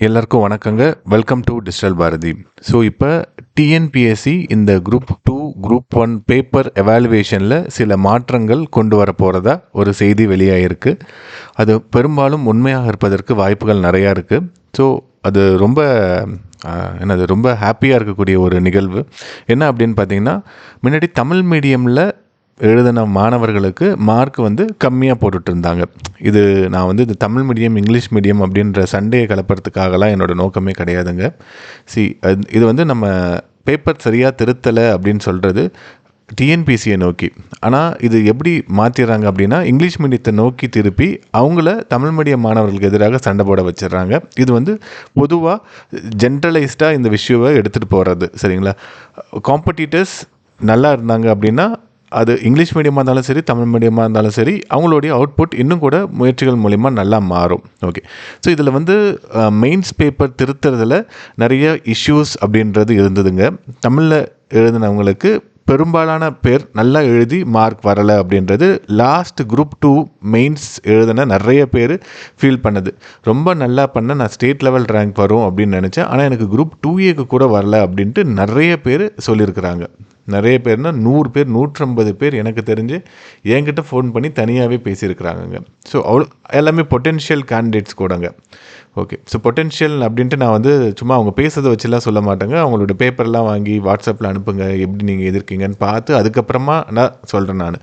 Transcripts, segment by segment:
எல்லாருக்கும் வணக்கங்க. Welcome to digital Bharathi so இப்போ டிஎன்பிஎஸ்சி இந்த group two group one paper எவாலுவேஷனில் சில மாற்றங்கள் கொண்டு வர போகிறதா ஒரு செய்தி வெளியாகிருக்கு அது பெரும்பாலும் உண்மையாக இருப்பதற்கு வாய்ப்புகள் நிறையா இருக்குது ஸோ அது ரொம்ப என்னது ரொம்ப ஹாப்பியாக இருக்கக்கூடிய ஒரு நிகழ்வு. என்ன அப்படின்னு பார்த்தீங்கன்னா முன்னாடி தமிழ் மீடியமில் எழுதின மாணவர்களுக்கு மார்க் வந்து கம்மியாக போட்டுட்டு இருந்தாங்க இது நான் வந்து இந்த தமிழ் மீடியம் இங்கிலீஷ் மீடியம் அப்படின்ற சண்டையை கலப்புறதுக்காகலாம் என்னோடய நோக்கமே கிடையாதுங்க. சி இது வந்து நம்ம பேப்பர் சரியாக திருத்தலை அப்படின்னு சொல்கிறது டிஎன்பிசியை நோக்கி. ஆனால் இது எப்படி மாற்றிடுறாங்க அப்படின்னா இங்கிலீஷ் மீடியத்தை நோக்கி திருப்பி அவங்கள தமிழ் மீடியம் மாணவர்களுக்கு எதிராக சண்டை போட வச்சிடுறாங்க. இது வந்து பொதுவாக ஜென்ரலைஸ்டாக இந்த விஷயவை எடுத்துகிட்டு போகிறது சரிங்களா? காம்படிட்டர்ஸ் நல்லா இருந்தாங்க அப்படின்னா அது இங்கிலீஷ் மீடியமாக இருந்தாலும் சரி தமிழ் மீடியமாக இருந்தாலும் சரி அவங்களுடைய அவுட்புட் இன்னும் கூட முயற்சிகள் மூலிமா நல்லா மாறும். ஓகே ஸோ இதில் வந்து மெயின்ஸ் பேப்பர் திருத்துறதுல நிறைய இஷ்யூஸ் அப்படின்றது இருந்ததுங்க. தமிழில் எழுதினவங்களுக்கு பெரும்பாலான பேர் நல்லா எழுதி மார்க் வரலை அப்படின்றது லாஸ்ட் குரூப் டூ மெயின்ஸ் எழுதின நிறைய பேர் ஃபீல் பண்ணது. ரொம்ப நல்லா பண்ண நான் ஸ்டேட் லெவல் ரேங்க் வரும் அப்படின்னு நினச்சேன். ஆனால் எனக்கு குரூப் டூ ஏக்கு கூட வரல அப்படின்ட்டு நிறைய பேர் சொல்லியிருக்கிறாங்க. நிறைய பேர்னா நூறு பேர் நூற்றம்பது பேர் எனக்கு தெரிஞ்சு என்கிட்ட ஃபோன் பண்ணி தனியாகவே பேசியிருக்கிறாங்கங்க. ஸோ அவ்வளோ எல்லாமே பொட்டென்ஷியல் கேண்டிடேட்ஸ் கூடங்க. ஓகே ஸோ பொட்டென்ஷியல் அப்படின்ட்டு நான் வந்து சும்மா அவங்க பேசுறதை வச்சுலாம் சொல்ல மாட்டேங்க. அவங்களோட பேப்பர்லாம் வாங்கி வாட்ஸ்அப்பில் அனுப்புங்க. எப்படி நீங்கள் எதிர்க்கீங்கன்னு பார்த்து அதுக்கப்புறமா நான் சொல்கிறேன் நான்.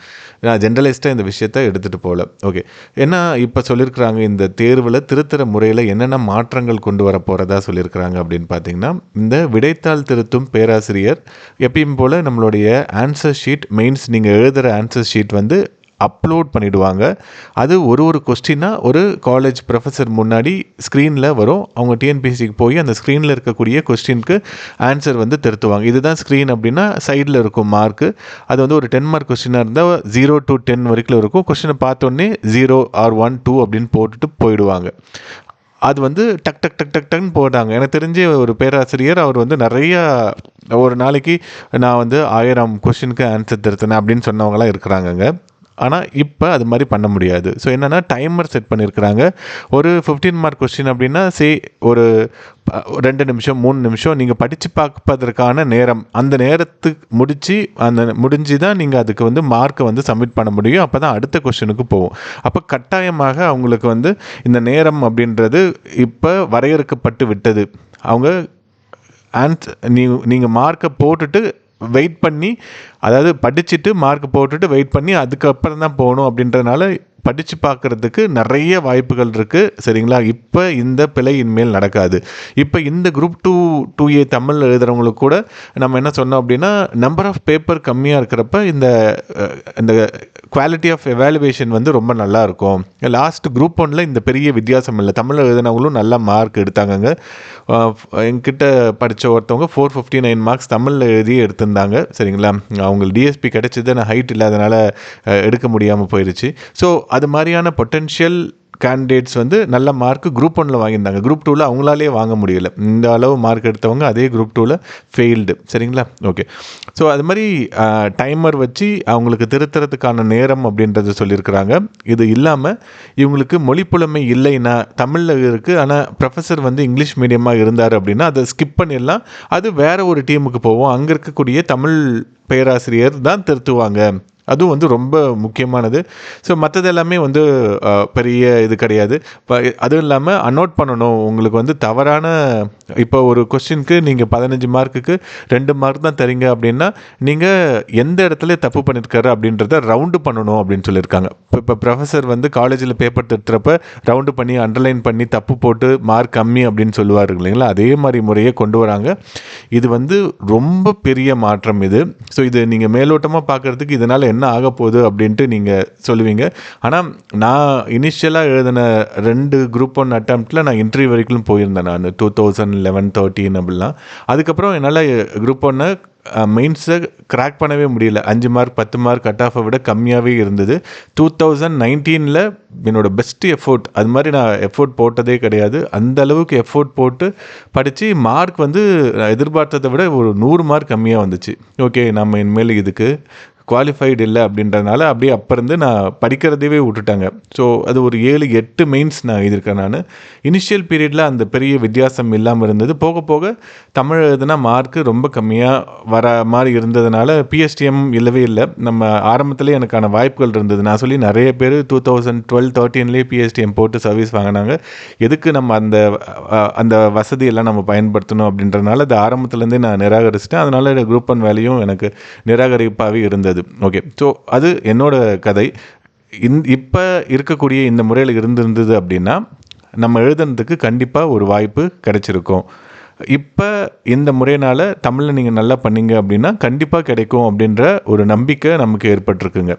நான் ஜென்ரலைஸ்டாக இந்த விஷயத்த எடுத்துகிட்டு போகல ஓகே ஏன்னா இப்போ சொல்லியிருக்கிறாங்க இந்த தேர்வில் திருத்தர முறையில் என்னென்ன மாற்றங்கள் கொண்டு வர போகிறதா சொல்லியிருக்கிறாங்க அப்படின்னு பார்த்தீங்கன்னா இந்த விடைத்தாள் திருத்தும் பேராசிரியர் எப்பயும் போல் நம்மளுடைய ஆன்சர் ஷீட் மெயின்ஸ் நீங்கள் எழுதுகிற ஆன்சர் ஷீட் வந்து அப்லோட் பண்ணிவிடுவாங்க அது ஒரு ஒரு கொஸ்டினாக ஒரு காலேஜ் ப்ரொஃபஸர் முன்னாடி ஸ்க்ரீனில் வரும். அவங்க டிஎன்பிஎஸ்சிக்கு போய் அந்த ஸ்க்ரீனில் இருக்கக்கூடிய கொஸ்டினுக்கு ஆன்சர் வந்து திருத்துவாங்க. இதுதான் ஸ்க்ரீன் அப்படின்னா சைடில் இருக்கும் மார்க்கு அது வந்து ஒரு டென் மார்க் கொஸ்டினாக இருந்தால் ஜீரோ டு டென் வரைக்கும் இருக்கும். கொஸ்டினை பார்த்தோன்னே ஜீரோ ஆர் ஒன் டூ அப்படின்னு போட்டுட்டு போயிடுவாங்க. அது வந்து டக் டக் டக் டக் டக்னு போட்டாங்க. எனக்கு தெரிஞ்ச ஒரு பேராசிரியர் அவர் வந்து நிறையா ஒரு நாளைக்கு நான் வந்து ஆயிரம் கொஷினுக்கு ஆன்சர் திருத்தினேன் அப்படின்னு சொன்னவங்களாம் இருக்கிறாங்கங்க. ஆனால் இப்போ அது மாதிரி பண்ண முடியாது. ஸோ என்னென்னா டைமர் செட் பண்ணியிருக்கிறாங்க ஒரு ஃபிஃப்டீன் மார்க் கொஸ்டின் அப்படின்னா சே ஒரு ரெண்டு நிமிஷம் மூணு நிமிஷம் நீங்கள் படித்து பார்ப்பதற்கான நேரம். அந்த நேரத்துக்கு முடித்து அந்த முடிஞ்சு தான் நீங்கள் அதுக்கு வந்து மார்க்கை வந்து சப்மிட் பண்ண முடியும். அப்போ தான் அடுத்த கொஸ்டினுக்கு போகும் அப்போ கட்டாயமாக அவங்களுக்கு வந்து இந்த நேரம் அப்படின்றது இப்போ வரையறுக்கப்பட்டு விட்டது. அவங்க ஆன்ஸ் நீ நீங்கள் மார்க்கை போட்டுட்டு வெயிட் பண்ணி அதாவது படிச்சுட்டு மார்க் போட்டுட்டு வெயிட் பண்ணி அதுக்கப்புறம் தான் போகணும் அப்படின்றதுனால படித்து பார்க்குறதுக்கு நிறைய வாய்ப்புகள் இருக்குது சரிங்களா? இப்போ இந்த பிழை இனிமேல் நடக்காது. இப்போ இந்த group two two A Tamil எழுதுகிறவங்களுக்கு கூட நம்ம என்ன சொன்னோம் அப்படின்னா நம்பர் ஆஃப் பேப்பர் கம்மியாக இருக்கிறப்ப இந்த இந்த குவாலிட்டி ஆஃப் எவாலுவேஷன் வந்து ரொம்ப நல்லா இருக்கும். லாஸ்ட் குரூப் ஒன்ல இந்த பெரிய வித்தியாசம் இல்லை. தமிழ் எழுதினவங்களும் நல்ல மார்க் எடுத்தாங்கங்க. என்கிட்ட படித்த ஒருத்தவங்க ஃபோர் ஃபிஃப்டி நைன் மார்க்ஸ் தமிழில் எழுதி எடுத்திருந்தாங்க. சரிங்களா? அவங்களுக்கு டிஎஸ்பி கிடைச்சது நான் ஹைட் இல்லாதனால எடுக்க முடியாமல் போயிடுச்சு ஸோ அது மாதிரியான பொட்டென்ஷியல் கேண்டிடேட்ஸ் வந்து நல்ல மார்க் குரூப் ஒன்ல வாங்கியிருந்தாங்க. குரூப் டூவில் அவங்களாலே வாங்க முடியல. இந்த அளவு மார்க் எடுத்தவங்க அதே குரூப் டூவில் ஃபெயில்டு சரிங்களா? ஓகே ஸோ அது மாதிரி டைமர் வச்சு அவங்களுக்கு திருத்துறதுக்கான நேரம் அப்படின்றத சொல்லியிருக்கிறாங்க. இது இல்லாமல் இவங்களுக்கு மொழிப்புலமை இல்லைன்னா தமிழில் இருக்குது ஆனால் ப்ரொஃபஸர் வந்து இங்கிலீஷ் மீடியமாக இருந்தார் அப்படின்னா அதை ஸ்கிப் பண்ணிடலாம். அது வேற ஒரு டீமுக்கு போவோம். அங்கே இருக்கக்கூடிய தமிழ் பேராசிரியர் தான் திருத்துவாங்க. அதுவும் வந்து ரொம்ப முக்கியமானது. ஸோ மற்றது எல்லாமே வந்து பெரிய இது கிடையாது. இப்போ அதுவும் இல்லாமல் அனோட் பண்ணணும். உங்களுக்கு வந்து தவறான இப்போ ஒரு கொஸ்டினுக்கு நீங்கள் பதினஞ்சு மார்க்குக்கு ரெண்டு மார்க் தான் தரீங்க அப்படின்னா நீங்கள் எந்த இடத்துல தப்பு பண்ணியிருக்காரு அப்படின்றத ரவுண்டு பண்ணணும் அப்படின்னு சொல்லியிருக்காங்க. இப்போ இப்போ ப்ரொஃபஸர் வந்து காலேஜில் பேப்பர் திட்டுறப்ப ரவுண்டு பண்ணி அண்டர்லைன் பண்ணி தப்பு போட்டு மார்க் கம்மி அப்படின்னு சொல்லுவார் இல்லைங்களா? அதே மாதிரி முறையை கொண்டு வராங்க. இது வந்து ரொம்ப பெரிய மாற்றம் இது. ஸோ இது நீங்கள் மேலோட்டமாக பார்க்குறதுக்கு இதனால் என்ன ஆக போகுது அப்படின்ட்டு நீங்கள் சொல்லுவீங்க. ஆனால் நான் இனிஷியலாக எழுதின ரெண்டு குரூப் ஒன் அட்டம்ப்டில் நான் இன்டர்வியூ வரைக்கும் போயிருந்தேன் நான். டூ தௌசண்ட் லெவன் தேர்ட்டின் அப்படிலாம். அதுக்கப்புறம் என்னால் குரூப் ஒன்று மெயின்ஸை கிராக் பண்ணவே முடியல. அஞ்சு மார்க் பத்து மார்க் கட் ஆஃபை விட கம்மியாகவே இருந்தது. டூ தௌசண்ட் நைன்டீனில் என்னோட பெஸ்ட் எஃபோர்ட் அது மாதிரி நான் எஃபோர்ட் போட்டதே கிடையாது. அந்த அளவுக்கு எஃபோர்ட் போட்டு படித்து மார்க் வந்து எதிர்பார்த்ததை விட ஒரு நூறு மார்க் கம்மியாக வந்துச்சு. ஓகே நம்ம இனிமேல் இதுக்கு குவாலிஃபைடு இல்லை அப்படின்றதுனால அப்படியே அப்போ இருந்து நான் படிக்கிறதையே விட்டுட்டாங்க. ஸோ அது ஒரு ஏழு எட்டு மெயின்ஸ் நான் எழுதியிருக்கேன் நான். இனிஷியல் பீரியடில் அந்த பெரிய வித்தியாசம் இல்லாமல் இருந்தது. போக போக தமிழ் எழுதுனா மார்க்கு ரொம்ப கம்மியாக வர மாதிரி இருந்ததுனால பிஎஸ்டிஎம் இல்லவே இல்லை. நம்ம ஆரம்பத்திலே எனக்கான வாய்ப்புகள் இருந்தது. நான் சொல்லி நிறைய பேர் டூ தௌசண்ட் டுவெல் தேர்ட்டீன்லேயே பிஎஸ்டிஎம் போட்டு சர்வீஸ் வாங்கினாங்க. எதுக்கு நம்ம அந்த அந்த வசதியெல்லாம் நம்ம பயன்படுத்தணும் அப்படின்றனால அது ஆரம்பத்துலேருந்தே நான் நிராகரிச்சிட்டேன். அதனால குரூப் ஒன் வேலையும் எனக்கு நிராகரிப்பாகவே இருந்தது. ஓகே ஸோ அது என்னோட கதை. இந் இப்போ இருக்கக்கூடிய இந்த முறையில் இருந்திருந்தது அப்படின்னா நம்ம எழுதுனதுக்கு கண்டிப்பாக ஒரு வாய்ப்பு கிடைச்சிருக்கும். இப்போ இந்த முறையினால் தமிழில் நீங்கள் நல்லா பண்ணீங்க அப்படின்னா கண்டிப்பாக கிடைக்கும் அப்படின்ற ஒரு நம்பிக்கை நமக்கு ஏற்பட்டிருக்குங்க.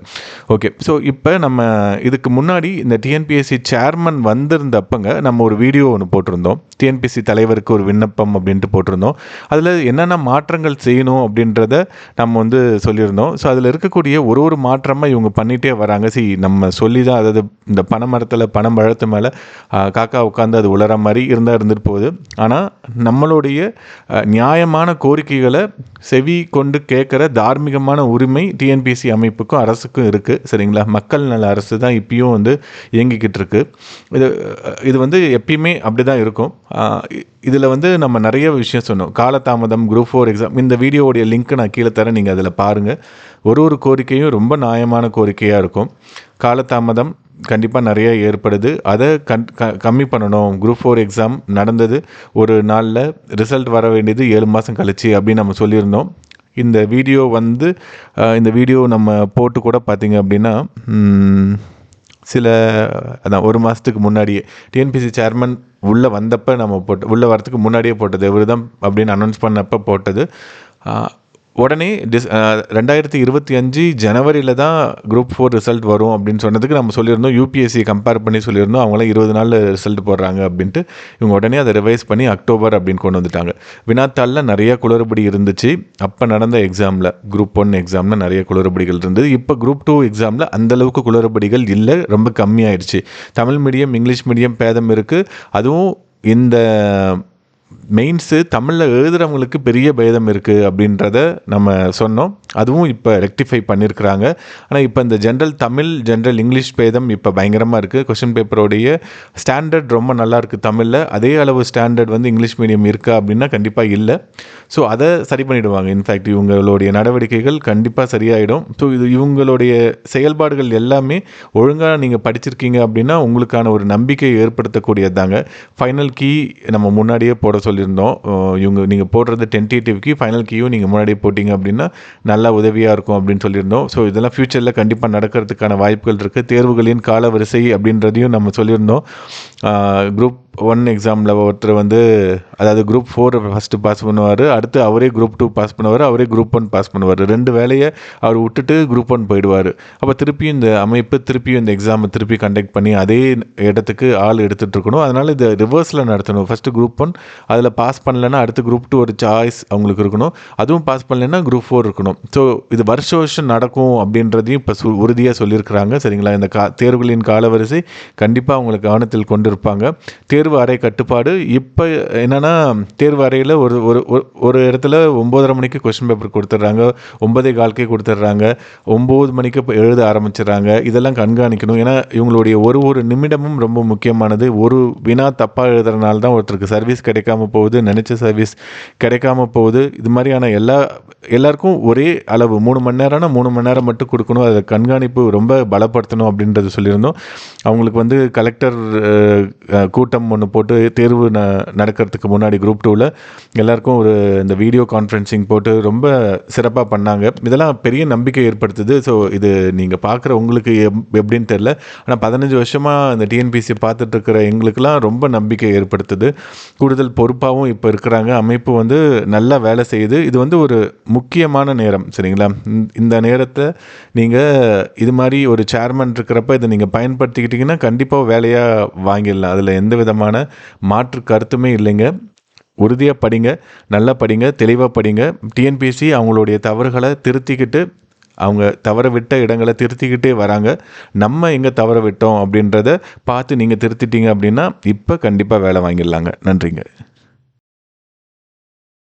ஓகே ஸோ இப்போ நம்ம இதுக்கு முன்னாடி இந்த டிஎன்பிஎஸ்சி சேர்மன் வந்திருந்தப்பங்க நம்ம ஒரு வீடியோ ஒன்று போட்டிருந்தோம். டிஎன்பிஎஸ்சி தலைவருக்கு ஒரு விண்ணப்பம் அப்படின்ட்டு போட்டிருந்தோம். அதில் என்னென்ன மாற்றங்கள் செய்யணும் அப்படின்றத நம்ம வந்து சொல்லியிருந்தோம். ஸோ அதில் இருக்கக்கூடிய ஒரு ஒரு மாற்றமாக இவங்க பண்ணிகிட்டே வராங்க. சி நம்ம சொல்லி தான் அதாவது இந்த பனை மரத்தில் பனம் பழத்து மேலே காக்கா உட்காந்து அது உலர மாதிரி இருந்தால் இருந்துட்டு போகுது. ஆனால் நம்மளுடைய நியாயமான கோரிக்கைகளை செவி கொண்டு கேட்குற தார்மீகமான உரிமை டிஎன்பிசி அமைப்புக்கும் அரசுக்கும் இருக்குது சரிங்களா? மக்கள் நல அரசு தான் இப்பயும் வந்து இயங்கிக்கிட்டு இருக்கு. இது இது வந்து எப்பயுமே அப்படி தான் இருக்கும் இதில் வந்து நம்ம நிறைய விஷயம் சொன்னோம். காலதாமதம் குரூப் ஃபோர் எக்ஸாம் இந்த வீடியோவுடைய லிங்க் நான் கீழே தரேன். நீங்கள் அதில் பாருங்கள் ஒரு ஒரு கோரிக்கையும் ரொம்ப நியாயமான கோரிக்கையாக இருக்கும். காலதாமதம் கண்டிப்பாக நிறைய ஏற்படுது. அதை கண் க கம்மி பண்ணணும். குரூப் ஃபோர் எக்ஸாம் நடந்தது. ஒரு நாளில் ரிசல்ட் வர வேண்டியது ஏழு மாதம் கழிச்சு அப்படின்னு நம்ம சொல்லியிருந்தோம். இந்த வீடியோ வந்து இந்த வீடியோ நம்ம போட்டு கூட பார்த்திங்க அப்படின்னா சில அதான் ஒரு மாதத்துக்கு முன்னாடியே டிஎன்பிசி சேர்மன் உள்ளே வந்தப்போ நம்ம போட்டு உள்ளே வரதுக்கு முன்னாடியே போட்டது. இவர் தான் அப்படின்னு அனௌன்ஸ் பண்ணப்போ போட்டது. உடனே டிஸ் ரெண்டாயிரத்தி இருபத்தி அஞ்சு ஜனவரியில் தான் குரூப் ஃபோர் ரிசல்ட் வரும் அப்படின்னு சொன்னதுக்கு நம்ம சொல்லியிருந்தோம். யூபிஎஸ்சி கம்பேர் பண்ணி சொல்லியிருந்தோம். அவங்களாம் இருபது நாளில் ரிசல்ட் போடுறாங்க அப்படின்ட்டு. இவங்க உடனே அதை ரிவைஸ் பண்ணி அக்டோபர் அப்படின்னு கொண்டு வந்துட்டாங்க. வினாத்தாளில் நிறைய குளறுபடி இருந்துச்சு. அப்போ நடந்த எக்ஸாமில் குரூப் ஒன் எக்ஸாமில் நிறைய குளறுபடிகள் இருந்தது. இப்போ குரூப் டூ எக்ஸாமில் அந்தளவுக்கு குளறுபடிகள் இல்லை ரொம்ப கம்மியாயிடுச்சு தமிழ் மீடியம் இங்கிலீஷ் மீடியம் பேதம் இருக்குது அதுவும் இந்த மெயின்ஸு தமிழில் எழுதுகிறவங்களுக்கு பெரிய பேதம் இருக்குது அப்படின்றத நம்ம சொன்னோம். அதுவும் இப்போ ரெக்டிஃபை பண்ணியிருக்கிறாங்க ஆனால் இப்போ இந்த ஜென்ரல் தமிழ் ஜென்ரல் இங்கிலீஷ் பேதம் இப்போ பயங்கரமாக இருக்குது கொஷின் பேப்பரோடைய ஸ்டாண்டர்ட் ரொம்ப நல்லா இருக்குது தமிழில். அதே அளவு ஸ்டாண்டர்ட் வந்து இங்கிலீஷ் மீடியம் இருக்கா அப்படின்னா கண்டிப்பாக இல்லை. ஸோ அதை சரி பண்ணிவிடுவாங்க இன்ஃபேக்ட் இவங்களுடைய நடவடிக்கைகள் கண்டிப்பாக சரியாயிடும். ஸோ இது இவங்களுடைய செயல்பாடுகள் எல்லாமே ஒழுங்காக நீங்கள் படிச்சிருக்கீங்க அப்படின்னா உங்களுக்கான ஒரு நம்பிக்கை ஏற்படுத்தக்கூடியது தாங்க ஃபைனல் கீ நம்ம முன்னாடியே போட சொல்லி சொல்லியிருந்தோம். இவங்க நீங்கள் போடுறது டென்டேட்டிவ்க்கு ஃபைனல் கீயும் நீங்கள் முன்னாடி போட்டிங்க அப்படின்னா நல்லா உதவியாக இருக்கும் அப்படின்னு சொல்லியிருந்தோம். ஸோ இதெல்லாம் ஃப்யூச்சரில் கண்டிப்பாக நடக்கிறதுக்கான வாய்ப்புகள் இருக்குது தேர்வுகளின் காலவரிசை அப்படின்றதையும் நம்ம சொல்லியிருந்தோம். குரூப் ஒன் எக்ஸாமில் ஒருத்தர் வந்து அதாவது குரூப் ஃபோர் ஃபஸ்ட்டு பாஸ் பண்ணுவார் அடுத்து அவரே குரூப் டூ பாஸ் பண்ணுவார் அவரே குரூப் ஒன் பாஸ் பண்ணுவார். ரெண்டு வேலையை அவர் விட்டுட்டு குரூப் ஒன் போயிடுவார். அப்போ திருப்பியும் இந்த அமைப்பு திருப்பியும் இந்த எக்ஸாமை திருப்பி கண்டக்ட் பண்ணி அதே இடத்துக்கு ஆள் எடுத்துகிட்டு இருக்கணும். அதனால் இது ரிவர்ஸில் நடத்தணும். ஃபஸ்ட்டு குரூப் ஒன் அதில் பாஸ் பண்ணலைன்னா அடுத்து குரூப் டூ ஒரு சாய்ஸ் அவங்களுக்கு இருக்கணும். அதுவும் பாஸ் பண்ணலைன்னா குரூப் ஃபோர் இருக்கணும். ஸோ இது வருஷ வருஷம் நடக்கும் அப்படின்றதையும் இப்போ சு உறுதியாக சொல்லியிருக்கிறாங்க. சரிங்களா? இந்த கா தேர்வுகளின் காலவரிசை கண்டிப்பாக அவங்களுக்கு கவனத்தில் கொண்டு இருப்பாங்க தேர்வு தேர்வு அறை கட்டுப்பாடு. இப்போ என்னென்னா தேர்வு அறையில் ஒரு ஒரு ஒரு- ஒரு இடத்துல ஒம்போதரை மணிக்கு கொஸ்டின் பேப்பர் கொடுத்துட்றாங்க. ஒன்பதே கால்க்கே கொடுத்துட்றாங்க. ஒம்பது மணிக்கு இப்போ எழுத ஆரம்பிச்சிடுறாங்க. இதெல்லாம் கண்காணிக்கணும். ஏன்னா இவங்களுடைய ஒரு ஒரு நிமிடமும் ரொம்ப முக்கியமானது. ஒரு வினா தப்பாக எழுதுறதுனால தான் ஒருத்தருக்கு சர்வீஸ் கிடைக்காம போகுது. நினச்ச சர்வீஸ் கிடைக்காம போகுது. இது மாதிரியான எல்லா எல்லாருக்கும் ஒரே அளவு. மூணு மணி நேரம்னா மூணு மணி நேரம் மட்டும் கொடுக்கணும். அதை கண்காணிப்பு ரொம்ப பலப்படுத்தணும் அப்படின்றது சொல்லியிருந்தோம். அவங்களுக்கு வந்து கலெக்டர் கூட்டம் ஒன்று போட்டு தேர்வு ந நடக்கிறதுக்கு முன்னாடி குரூப் டூவில் எல்லாருக்கும் ஒரு இந்த வீடியோ கான்ஃபரன்சிங் போட்டு ரொம்ப சிறப்பாக பண்ணாங்க. இதெல்லாம் பெரிய நம்பிக்கை ஏற்படுத்துது. ஸோ இது நீங்கள் பார்க்குற உங்களுக்கு எப் எப்படின்னு தெரில ஆனால் பதினஞ்சு வருஷமாக இந்த டிஎன்பிசி பார்த்துட்டு இருக்கிற எங்களுக்கெல்லாம் ரொம்ப நம்பிக்கை ஏற்படுத்துது. கூடுதல் பொறுப்பாகவும் இப்போ இருக்கிறாங்க. அமைப்பு வந்து நல்லா வேலை செய்யுது. இது வந்து ஒரு முக்கியமான நேரம் சரிங்களா? இந்த- நேரத்தை நீங்கள் இது மாதிரி ஒரு சேர்மன் இருக்கிறப்ப இதை நீங்கள் பயன்படுத்திக்கிட்டிங்கன்னா கண்டிப்பாக வேலையாக வாங்கிடலாம். அதில் எந்த விதமான மாற்று கருத்துமே இல்லைங்க. உறுதியாக படிங்க நல்லா படிங்க தெளிவாக படிங்க. டிஎன்பிஎஸ்சி அவங்களுடைய தவறுகளை திருத்திக்கிட்டு அவங்க தவற விட்ட இடங்களை திருத்திக்கிட்டே வராங்க. நம்ம எங்கே தவற விட்டோம் அப்படின்றத பார்த்து நீங்கள் திருத்திட்டீங்க அப்படின்னா இப்போ கண்டிப்பாக வேலை வாங்கிடலாங்க. நன்றிங்க.